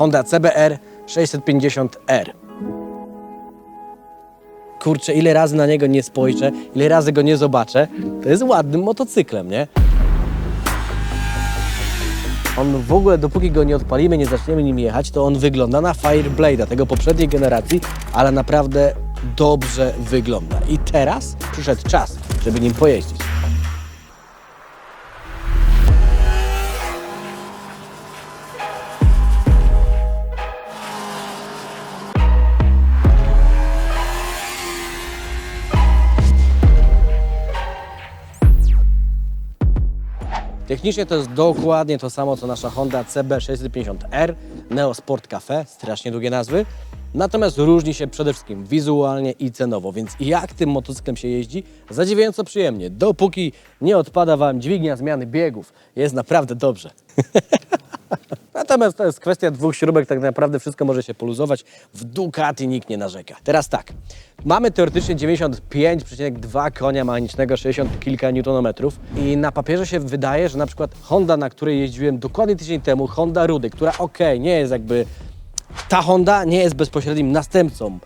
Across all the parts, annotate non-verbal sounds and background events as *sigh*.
Honda CBR 650R. Kurczę, ile razy na niego nie spojrzę, ile razy go nie zobaczę, to jest ładnym motocyklem, nie? On w ogóle, dopóki go nie odpalimy, nie zaczniemy nim jechać, to on wygląda na Fireblade'a, tego poprzedniej generacji, ale naprawdę dobrze wygląda. I teraz przyszedł czas, żeby nim pojeździć. Technicznie to jest dokładnie to samo, co nasza Honda CB650R Neo Sport Cafe, strasznie długie nazwy. Natomiast różni się przede wszystkim wizualnie i cenowo, więc jak tym motocyklem się jeździ? Zadziwiająco przyjemnie. Dopóki nie odpada Wam dźwignia zmiany biegów, jest naprawdę dobrze. *laughs* Natomiast to jest kwestia dwóch śrubek, tak naprawdę wszystko może się poluzować. W Ducati nikt nie narzeka. Teraz tak, mamy teoretycznie 95,2 konia mechanicznego, 60 kilka newtonometrów i na papierze się wydaje, że na przykład Honda, na której jeździłem dokładnie tydzień temu, Honda Rudy, która ok, nie jest jakby ta Honda nie jest bezpośrednim następcą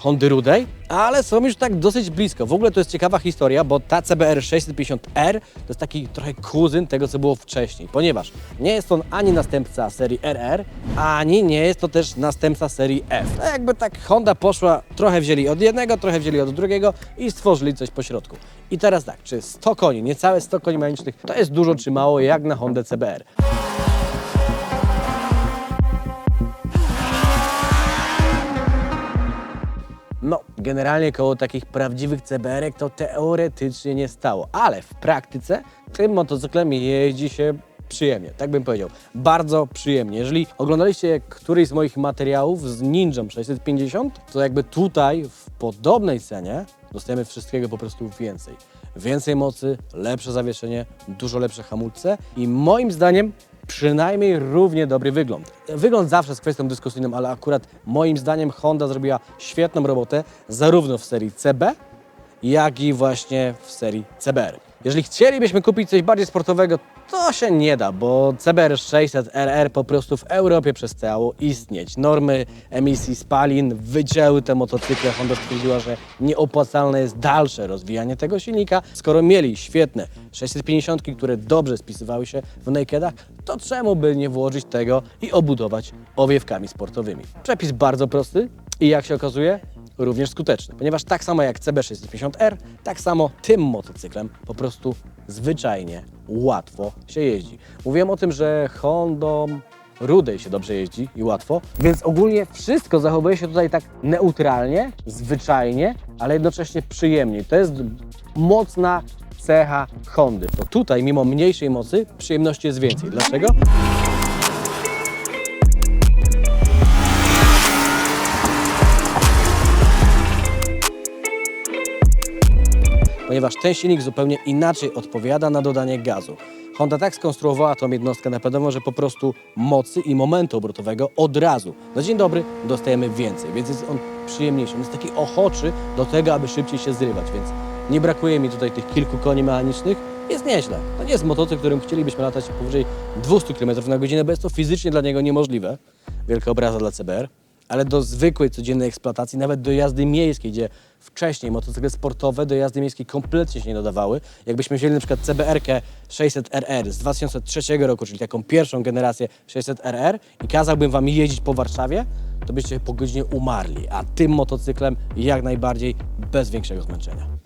Hondy Rudej, ale są już tak dosyć blisko. W ogóle to jest ciekawa historia, bo ta CBR 650R to jest taki trochę kuzyn tego, co było wcześniej, ponieważ nie jest on ani następca serii RR, ani nie jest to też następca serii F. No jakby tak Honda poszła, trochę wzięli od jednego, trochę wzięli od drugiego i stworzyli coś po środku. I teraz tak, czy 100 koni, niecałe 100 koni mechanicznych, to jest dużo czy mało jak na Hondę CBR? No, generalnie koło takich prawdziwych CBR-ek to teoretycznie nie stało, ale w praktyce tym motocyklem jeździ się przyjemnie, tak bym powiedział. Bardzo przyjemnie. Jeżeli oglądaliście któryś z moich materiałów z Ninja 650, to jakby tutaj w podobnej cenie dostajemy wszystkiego po prostu więcej. Więcej mocy, lepsze zawieszenie, dużo lepsze hamulce i moim zdaniem przynajmniej równie dobry wygląd. Wygląd zawsze jest kwestią dyskusyjną, ale akurat moim zdaniem Honda zrobiła świetną robotę zarówno w serii CB, jak i właśnie w serii CBR. Jeżeli chcielibyśmy kupić coś bardziej sportowego, to się nie da, bo CBR 600RR po prostu w Europie przestało istnieć. Normy emisji spalin wycięły te motocykle. Honda stwierdziła, że nieopłacalne jest dalsze rozwijanie tego silnika. Skoro mieli świetne 650, które dobrze spisywały się w nakedach, to czemu by nie włożyć tego i obudować owiewkami sportowymi? Przepis bardzo prosty i jak się okazuje, również skuteczny, ponieważ tak samo jak CB650R, tak samo tym motocyklem po prostu zwyczajnie łatwo się jeździ. Mówiłem o tym, że Hondą Rudej się dobrze jeździ i łatwo, więc ogólnie wszystko zachowuje się tutaj tak neutralnie, zwyczajnie, ale jednocześnie przyjemnie. To jest mocna cecha Hondy. To tutaj, mimo mniejszej mocy, przyjemności jest więcej. Dlaczego? Ponieważ ten silnik zupełnie inaczej odpowiada na dodanie gazu. Honda tak skonstruowała tą jednostkę napędową, że po prostu mocy i momentu obrotowego od razu na dzień dobry dostajemy więcej, więc jest on przyjemniejszy. On jest taki ochoczy do tego, aby szybciej się zrywać, więc nie brakuje mi tutaj tych kilku koni mechanicznych. Jest nieźle. To nie jest motocykl, którym chcielibyśmy latać powyżej 200 km na godzinę, bo jest to fizycznie dla niego niemożliwe. Wielka obraza dla CBR ale do zwykłej, codziennej eksploatacji, nawet do jazdy miejskiej, gdzie wcześniej motocykle sportowe do jazdy miejskiej kompletnie się nie nadawały. Jakbyśmy wzięli na przykład CBR-kę 600RR z 2003 roku, czyli taką pierwszą generację 600RR i kazałbym Wam jeździć po Warszawie, to byście po godzinie umarli, a tym motocyklem jak najbardziej bez większego zmęczenia.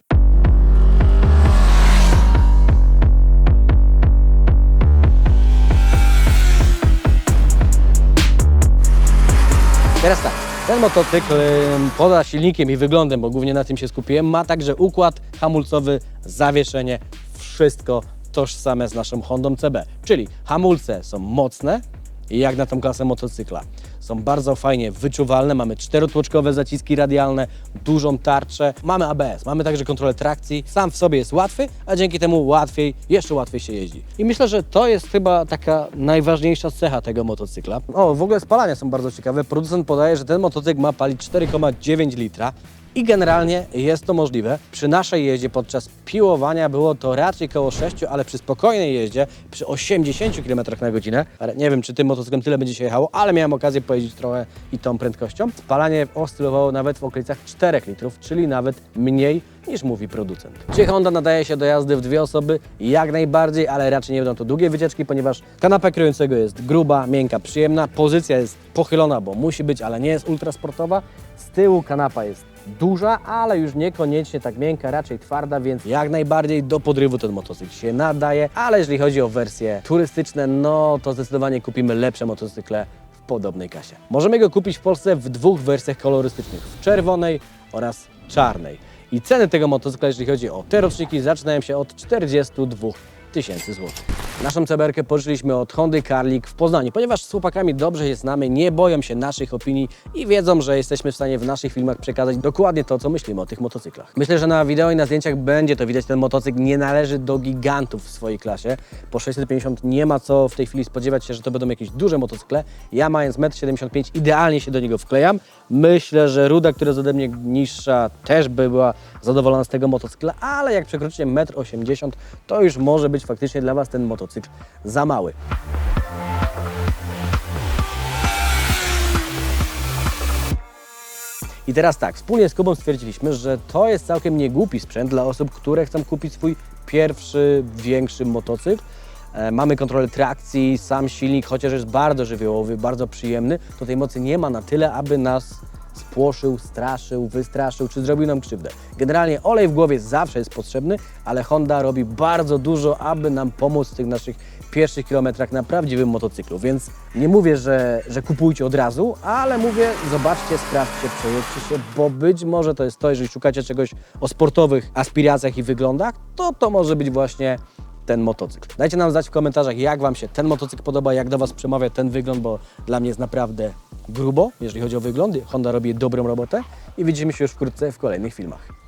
Teraz tak, ten motocykl poza silnikiem i wyglądem, bo głównie na tym się skupiłem, ma także układ hamulcowy, zawieszenie, wszystko tożsame z naszą Hondą CB. Czyli hamulce są mocne, jak na tą klasę motocykla. Są bardzo fajnie wyczuwalne, mamy czterotłoczkowe zaciski radialne, dużą tarczę, mamy ABS, mamy także kontrolę trakcji. Sam w sobie jest łatwy, a dzięki temu łatwiej, jeszcze łatwiej się jeździ. I myślę, że to jest chyba taka najważniejsza cecha tego motocykla. O, w ogóle spalania są bardzo ciekawe. Producent podaje, że ten motocykl ma palić 4,9 litra, I generalnie jest to możliwe. Przy naszej jeździe podczas piłowania było to raczej koło 6, ale przy spokojnej jeździe przy 80 km na godzinę, nie wiem czy tym motocyklem tyle będzie się jechało, ale miałem okazję pojeździć trochę i tą prędkością. Spalanie oscylowało nawet w okolicach 4 litrów, czyli nawet mniej niż mówi producent. Czy Honda nadaje się do jazdy w dwie osoby? Jak najbardziej, ale raczej nie będą to długie wycieczki, ponieważ kanapa kierującego jest gruba, miękka, przyjemna, pozycja jest pochylona, bo musi być, ale nie jest ultrasportowa. Z tyłu kanapa jest duża, ale już niekoniecznie tak miękka, raczej twarda, więc jak najbardziej do podrywu ten motocykl się nadaje, ale jeżeli chodzi o wersje turystyczne, no to zdecydowanie kupimy lepsze motocykle podobnej kasie. Możemy go kupić w Polsce w dwóch wersjach kolorystycznych, w czerwonej oraz czarnej. I ceny tego motocykla, jeżeli chodzi o te roczniki, zaczynają się od 42 tysięcy złotych. Naszą pożyczyliśmy od Hondy Carlik w Poznaniu, ponieważ z chłopakami dobrze się znamy, nie boją się naszych opinii i wiedzą, że jesteśmy w stanie w naszych filmach przekazać dokładnie to, co myślimy o tych motocyklach. Myślę, że na wideo i na zdjęciach będzie to widać, ten motocykl nie należy do gigantów w swojej klasie. Po 650 nie ma co w tej chwili spodziewać się, że to będą jakieś duże motocykle. Ja mając 1,75 m idealnie się do niego wklejam. Myślę, że Ruda, która jest ode mnie niższa, też by była zadowolona z tego motocykla, ale jak przekroczycie 1,80 m, to już może być faktycznie dla Was ten motocykl za mały. I teraz tak, wspólnie z Kubą stwierdziliśmy, że to jest całkiem niegłupi sprzęt dla osób, które chcą kupić swój pierwszy, większy motocykl. E, mamy kontrolę trakcji, sam silnik, chociaż jest bardzo żywiołowy, bardzo przyjemny, to tej mocy nie ma na tyle, aby nas spłoszył, straszył, wystraszył, czy zrobił nam krzywdę. Generalnie olej w głowie zawsze jest potrzebny, ale Honda robi bardzo dużo, aby nam pomóc w tych naszych pierwszych kilometrach na prawdziwym motocyklu. Więc nie mówię, że, że kupujcie od razu, ale mówię, zobaczcie, sprawdźcie, przejedźcie się, bo być może to jest to, jeżeli szukacie czegoś o sportowych aspiracjach i wyglądach, to to może być właśnie ten motocykl. Dajcie nam znać w komentarzach, jak Wam się ten motocykl podoba, jak do Was przemawia ten wygląd, bo dla mnie jest naprawdę grubo, jeżeli chodzi o wygląd. Honda robi dobrą robotę i widzimy się już wkrótce w kolejnych filmach.